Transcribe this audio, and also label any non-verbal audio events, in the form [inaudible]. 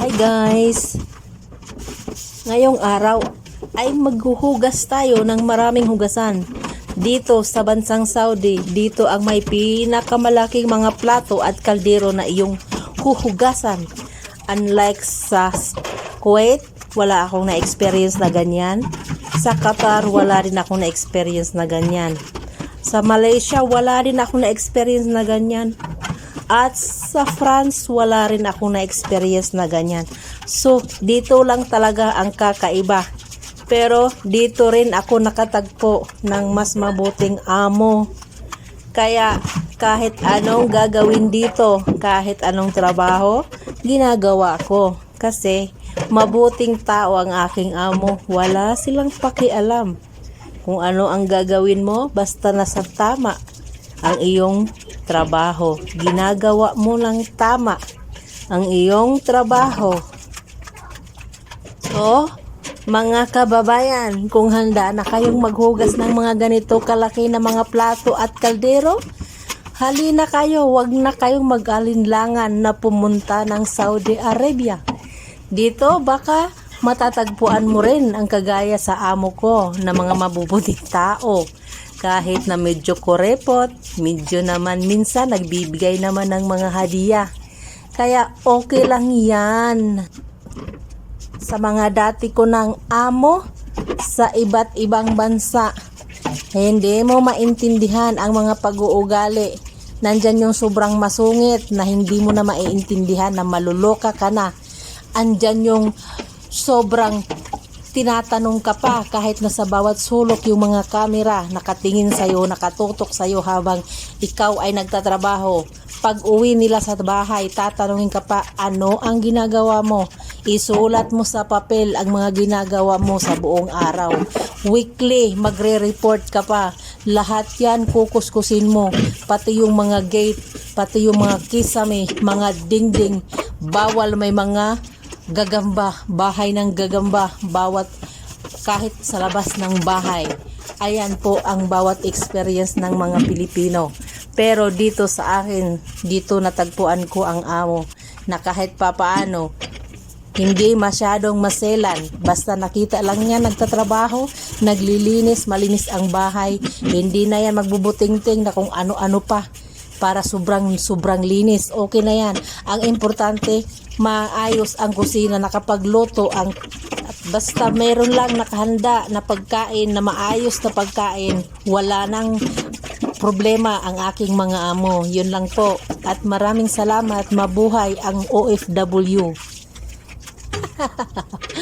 Hi guys! Ngayong araw ay maghuhugas tayo ng maraming hugasan. Dito sa bansang Saudi, dito ang may pinakamalaking mga plato at kaldero na iyong huhugasan. Unlike sa Kuwait, wala akong na-experience na ganyan. Sa Qatar, wala rin akong na-experience na ganyan. Sa Malaysia, wala rin akong na-experience na ganyan. At sa France, wala rin ako na-experience na ganyan. So, dito lang talaga ang kakaiba. Pero, dito rin ako nakatagpo ng mas mabuting amo. Kaya, kahit anong gagawin dito, kahit anong trabaho, ginagawa ko. Kasi, mabuting tao ang aking amo. Wala silang pakialam. Kung ano ang gagawin mo, basta nasa tama ang iyong trabaho. Ginagawa mo lang tama ang iyong trabaho. So, mga kababayan, kung handa na kayong maghugas ng mga ganito kalaki na mga plato at kaldero, halina kayo, wag na kayong mag-alinlangan na pumunta ng Saudi Arabia. Dito, baka matatagpuan mo rin ang kagaya sa amo ko na mga mabubuting tao. Kahit na medyo korepot, medyo naman minsan nagbibigay naman ng mga hadiah. Kaya okay lang yan. Sa mga dati ko ng amo sa iba't ibang bansa, hindi mo maintindihan ang mga pag-uugali. Nandyan yung sobrang masungit na hindi mo na maiintindihan na maluloka ka na. Andyan yung sobrang tinatanong ka pa kahit na sa bawat sulok yung mga kamera nakatingin sa'yo, nakatutok sa'yo habang ikaw ay nagtatrabaho. Pag uwi nila sa bahay, tatanungin ka pa ano ang ginagawa mo. Isulat mo sa papel ang mga ginagawa mo sa buong araw. Weekly, magre-report ka pa. Lahat yan kukuskusin mo. Pati yung mga gate, pati yung mga kisame, mga dingding. Bawal may mga gagamba, bahay ng gagamba, bawat kahit sa labas ng bahay. Ayan po ang bawat experience ng mga Pilipino. Pero dito sa akin, dito natagpuan ko ang amo na kahit papaano, hindi masyadong maselan. Basta nakita lang niya nagtatrabaho, naglilinis, malinis ang bahay. Hindi na yan magbubuting-ting na kung ano-ano pa para sobrang sobrang linis. Okay na yan. Ang importante, maayos ang kusina, nakapagluto ang basta meron lang nakahanda na pagkain na maayos na pagkain, wala nang problema ang aking mga amo. Yun lang po. At maraming salamat. Mabuhay ang OFW. [laughs]